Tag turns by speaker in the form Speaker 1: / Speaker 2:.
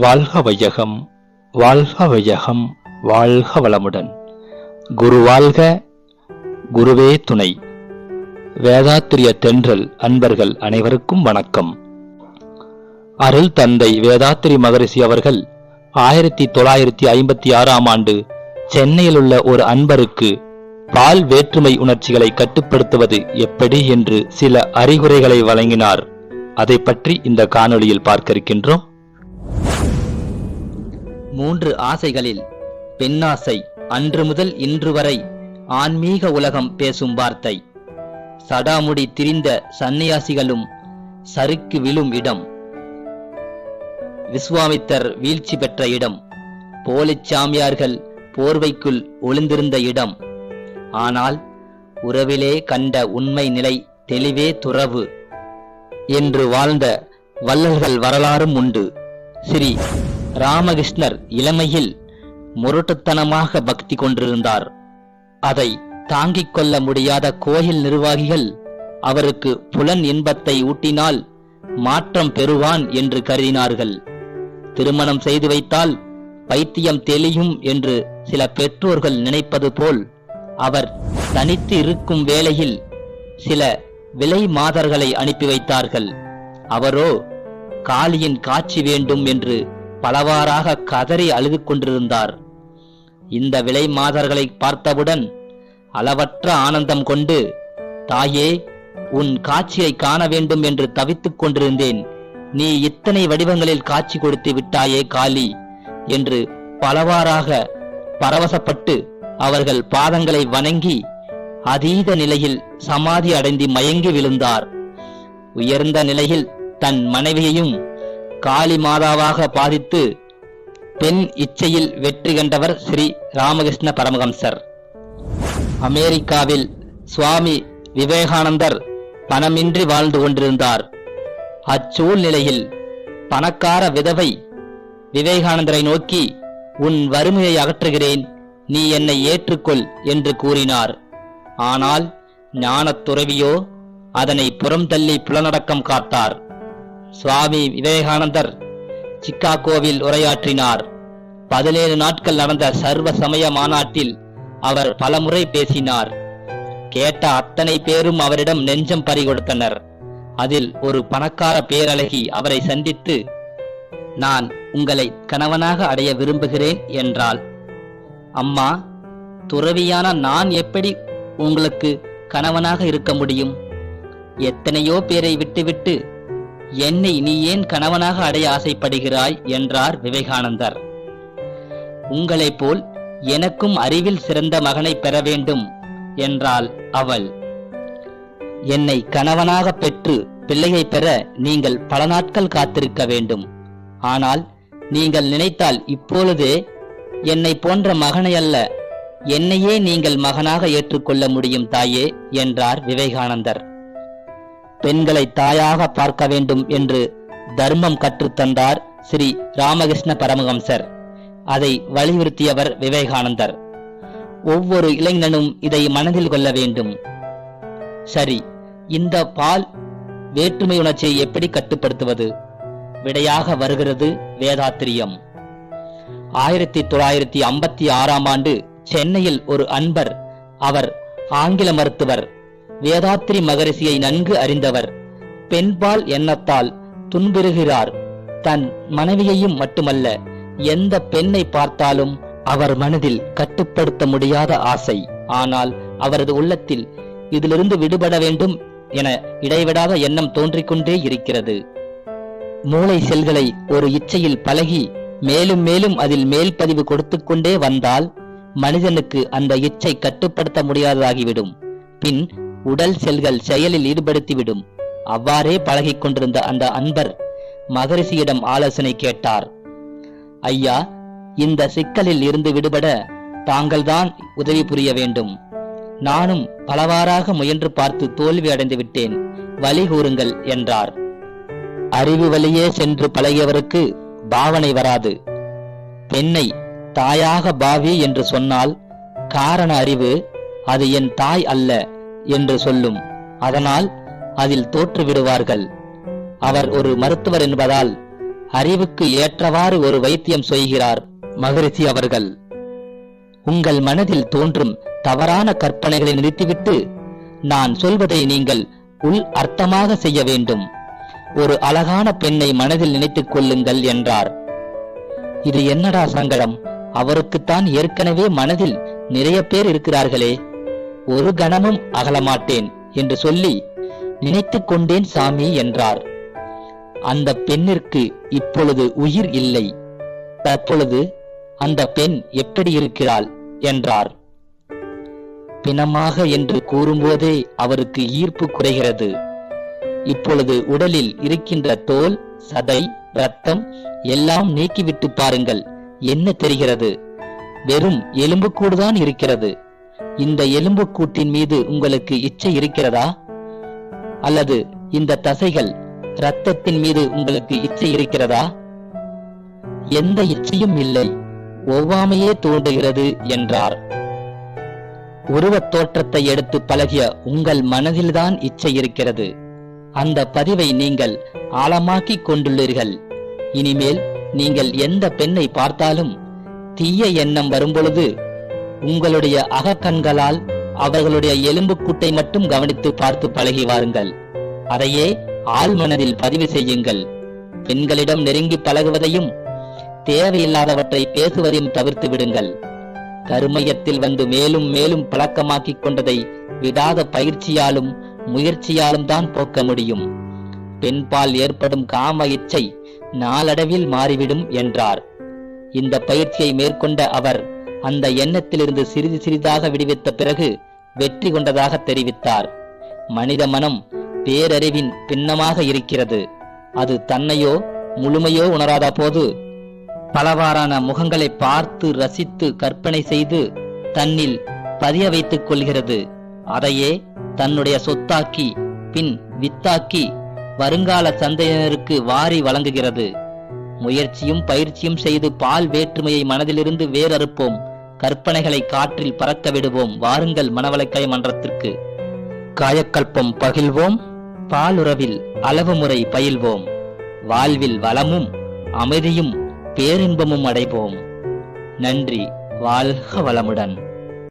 Speaker 1: வாழ்க வையகம் வாழ்க வையகம் வாழ்க வளமுடன். குரு வாழ்க குருவே துணை. வேதாத்திரிய தென்றல் அன்பர்கள் அனைவருக்கும் வணக்கம். அருள் தந்தை வேதாத்திரி மகரிஷி அவர்கள் ஆயிரத்தி தொள்ளாயிரத்தி ஐம்பத்தி ஆறாம் ஆண்டு சென்னையில் உள்ள ஒரு அன்பருக்கு பால் வேற்றுமை உணர்ச்சிகளை கட்டுப்படுத்துவது எப்படி என்று சில அறிகுறைகளை வழங்கினார். அதை பற்றி இந்த காணொளியில் பார்க்க இருக்கின்றோம்.
Speaker 2: மூன்று ஆசைகளில் பெண்ணாசை அன்று முதல் இன்று வரை ஆன்மீக உலகம் பேசும் வார்த்தை. சடாமுடி திரிந்த சன்னியாசிகளும் சறுக்கு விழும் இடம். விஸ்வாமித்தர் வீழ்ச்சி பெற்ற இடம். போலிச் சாமியார்கள் போர்வைக்குள் ஒளிந்திருந்த இடம். ஆனால் உறவிலே கண்ட உண்மை நிலை தெளிவே துறவு. என்று வாழ்ந்த வள்ளல்கள் வரலாறும் உண்டு. ஸ்ரீ ராமகிருஷ்ணர் இளமையில் முரட்டுத்தனமாக பக்தி கொண்டிருந்தார். அதை தாங்கிக் கொள்ள முடியாத கோயில் நிர்வாகிகள் அவருக்கு புலன் இன்பத்தை ஊட்டினால் மாற்றம் பெறுவான் என்று கருதினார்கள். திருமணம் செய்து வைத்தால் பைத்தியம் தெளியும் என்று சில பெற்றோர்கள் நினைப்பது போல் அவர் தனித்து இருக்கும் வேளையில் சில விலை மாதர்களை அனுப்பி வைத்தார்கள். அவரோ காளியின் காட்சி வேண்டும் என்று பலவாறாக கதறி அழுது கொண்டிருந்தார் இந்த விலை மாதர்களை பார்த்தவுடன் அளவற்ற ஆனந்தம் கொண்டு தாயே உன் காட்சியை காண வேண்டும் என்று தவித்துக் கொண்டிருந்தேன். நீ இத்தனை வடிவங்களில் காட்சி கொடுத்து விட்டாயே காளி என்று பலவாறாக பரவசப்பட்டு அவர்கள் பாதங்களை வணங்கி அதீத நிலையில் சமாதி அடைந்து மயங்கி விழுந்தார். உயர்ந்த நிலையில் தன் மனைவியையும் காளி மாதாவாக பாதித்து பெண் இச்சையில் வெற்றி கண்டவர் ஸ்ரீ ராமகிருஷ்ண பரமஹம்சர். அமெரிக்காவில் சுவாமி விவேகானந்தர் பணமின்றி வாழ்ந்து கொண்டிருந்தார். அச்சூழ்நிலையில் பணக்கார விதவை விவேகானந்தரை நோக்கி உன் வறுமையை அகற்றுகிறேன் நீ என்னை ஏற்றுக்கொள் என்று கூறினார். ஆனால் ஞானத் துறவியோ அதனை புறம் தள்ளி புலனடக்கம் காத்தார். சுவாமி விவேகானந்தர் சிக்காகோவில் உரையாற்றினார். பதினேழு நாட்கள் நடந்த சர்வ சமய மாநாட்டில் அவர் பலமுறை பேசினார். கேட்ட அத்தனை பேரும் அவரிடம் நெஞ்சம் பறிகொடுத்தனர். அதில் ஒரு பணக்கார பேரழகி அவரை சந்தித்து நான் உங்களை கணவனாக அடைய விரும்புகிறேன் என்றாள். அம்மா துறவியான நான் எப்படி உங்களுக்கு கணவனாக இருக்க முடியும்? எத்தனையோ பேரை விட்டுவிட்டு என்னை நீ ஏன் கணவனாக அடைய ஆசைப்படுகிறாய்? என்றார் விவேகானந்தர். உங்களைப் போல் எனக்கும் அறிவில் சிறந்த மகனை பெற வேண்டும் என்றாள் அவள். என்னை கணவனாக பெற்று பிள்ளையை பெற நீங்கள் பல நாட்கள் காத்திருக்க வேண்டும். ஆனால் நீங்கள் நினைத்தால் இப்பொழுதே என்னை போன்ற மகனை அல்ல என்னையே நீங்கள் மகனாக ஏற்றுக்கொள்ள முடியும் தாயே என்றார் விவேகானந்தர். பெண்களை தாயாக பார்க்க வேண்டும் என்று தர்மம் கற்றுத்தந்தார் ஸ்ரீ ராமகிருஷ்ண பரமஹம்சர். அதை வலியுறுத்தியவர் விவேகானந்தர். ஒவ்வொரு இளைஞனும் இதை மனதில் கொள்ள வேண்டும். சரி இந்த பால் வேற்றுமை உணர்ச்சியை எப்படி கட்டுப்படுத்துவது? விடையாக வருகிறது வேதாத்திரியம். ஆயிரத்தி தொள்ளாயிரத்தி ஐம்பத்தி ஆறாம் ஆண்டு சென்னையில் ஒரு அன்பர் அவர் ஆங்கில மருத்துவர் வேதாத்திரி மகரிஷியை நன்கு அறிந்தவர். பெண்பால் எண்ணத்தால் துன்புறுகிறார். தன் மனைவியையும் மட்டுமல்ல எந்த பெண்ணை பார்த்தாலும் அவர் மனதில் கட்டுப்படுத்த முடியாத ஆசை. ஆனால் அவரது உள்ளத்தில் இதிலிருந்து விடுபட வேண்டும் என இடைவிடாத எண்ணம் தோன்றிக்கொண்டே இருக்கிறது. மூளை செல்களை ஒரு இச்சையில் பழகி மேலும் மேலும் அதில் மேல் பதிவு கொடுத்து கொண்டே வந்தால் மனிதனுக்கு அந்த இச்சை கட்டுப்படுத்த முடியாததாகிவிடும். பின் உடல் செல்கள் செயலில் ஈடுபடுத்திவிடும். அவ்வாறே பழகிக் கொண்டிருந்த அந்த அன்பர் மகரிஷியிடம் ஆலோசனை கேட்டார். ஐயா இந்த சிக்கலில் இருந்து விடுபட தாங்கள்தான் உதவி புரிய வேண்டும். நானும் பலவாறாக முயன்று பார்த்து தோல்வி அடைந்து விட்டேன். வழி கூறுங்கள் என்றார். அறிவு வழியே சென்று பழகியவருக்கு பாவனை வராது. பெண்ணை தாயாக பாவி என்று சொன்னால் காரண அறிவு அது என் தாய் அல்ல. என்று சொல்லும். அதனால் அதில் தோற்றுவிடுவார்கள். அவர் ஒரு மருத்துவர் என்பதால் அறிவுக்கு ஏற்றவாறு ஒரு வைத்தியம் செய்கிறார் மகரிஷி அவர்கள். உங்கள் மனதில் தோன்றும் தவறான கற்பனைகளை நிறுத்திவிட்டு நான் சொல்வதை நீங்கள் உள் அர்த்தமாக செய்ய வேண்டும். ஒரு அழகான பெண்ணை மனதில் நினைத்துக் கொள்ளுங்கள் என்றார். இது என்னடா சங்கடம்? அவருக்குத்தான் ஏற்கனவே மனதில் நிறைய பேர் இருக்கிறார்களே. ஒரு கணமும் அகலமாட்டேன் என்று சொல்லி நினைத்து கொண்டேன் சாமி என்றார். அந்த பெண்ணிற்கு இப்பொழுது உயிர் இல்லை. தற்பொழுது அந்த பெண் எப்படி இருக்கிறாள் என்றார். பிணமாக என்று கூறும்போதே அவருக்கு ஈர்ப்பு குறைகிறது. இப்பொழுது உடலில் இருக்கின்ற தோல் சதை ரத்தம் எல்லாம் நீக்கிவிட்டு பாருங்கள் என்ன தெரிகிறது? வெறும் எலும்புக்கூடுதான் இருக்கிறது. இந்த எலும்புக்கூட்டின் மீது உங்களுக்கு இச்சை இருக்கிறதா? அல்லது இந்த தசைகள் இரத்தத்தின் மீது உங்களுக்கு இச்சை இருக்கிறதா? எந்த இச்சையும் இல்லை. ஒவ்வாமையே தோன்றுகிறது என்றார். உருவத் தோற்றத்தை எடுத்து பழகிய உங்கள் மனதில்தான் இச்சை இருக்கிறது. அந்த பதிவை நீங்கள் ஆழமாக்கிக் கொண்டுள்ளீர்கள். இனிமேல் நீங்கள் எந்த பெண்ணை பார்த்தாலும் தீய எண்ணம் வரும்பொழுது உங்களுடைய அகக்கண்களால் அவர்களுடைய எலும்புக்கூட்டை மட்டும் கவனித்து பார்த்து பழகி வாருங்கள். அதையே ஆழ்மனதில் பதிவு செய்யுங்கள். பெண்களிடம் நெருங்கி பழகுவதையும் தேவையில்லாதவற்றை பேசுவதையும் தவிர்த்து விடுங்கள். கருமையத்தில் வந்து மேலும் மேலும் பழக்கமாக்கிக் கொண்டதை விடாத பயிற்சியாலும் முயற்சியாலும் தான் போக்க முடியும். பெண்பால் ஏற்படும் காம இச்சை நாளடைவில் மாறிவிடும் என்றார். இந்த பயிற்சியை மேற்கொண்ட அவர் அந்த எண்ணத்திலிருந்து சிறிது சிறிதாக விடுவித்த பிறகு வெற்றி கொண்டதாக தெரிவித்தார். மனித மனம் பேரறிவின் பின்னமாக இருக்கிறது. அது தன்னையோ முழுமையோ உணராத போது பலவாறான முகங்களை பார்த்து ரசித்து கற்பனை செய்து தன்னில் பதிய வைத்துக் கொள்கிறது. அதையே தன்னுடைய சொத்தாக்கி பின் வித்தாக்கி வருங்கால சந்தையினருக்கு வாரி வழங்குகிறது. முயற்சியும் பயிற்சியும் செய்து பால் வேற்றுமையை மனதிலிருந்து வேறறுப்போம். கற்பனைகளை காற்றில் பறக்க விடுவோம். வாருங்கள் மனவளக்கை மன்றத்திற்கு. காயக்கல்பம் பகில்வோம். பாலுறவில் அளவு முறை பயில்வோம். வாழ்வில் வளமும் அமைதியும் பேரின்பமும் அடைவோம். நன்றி. வாழ்க வளமுடன்.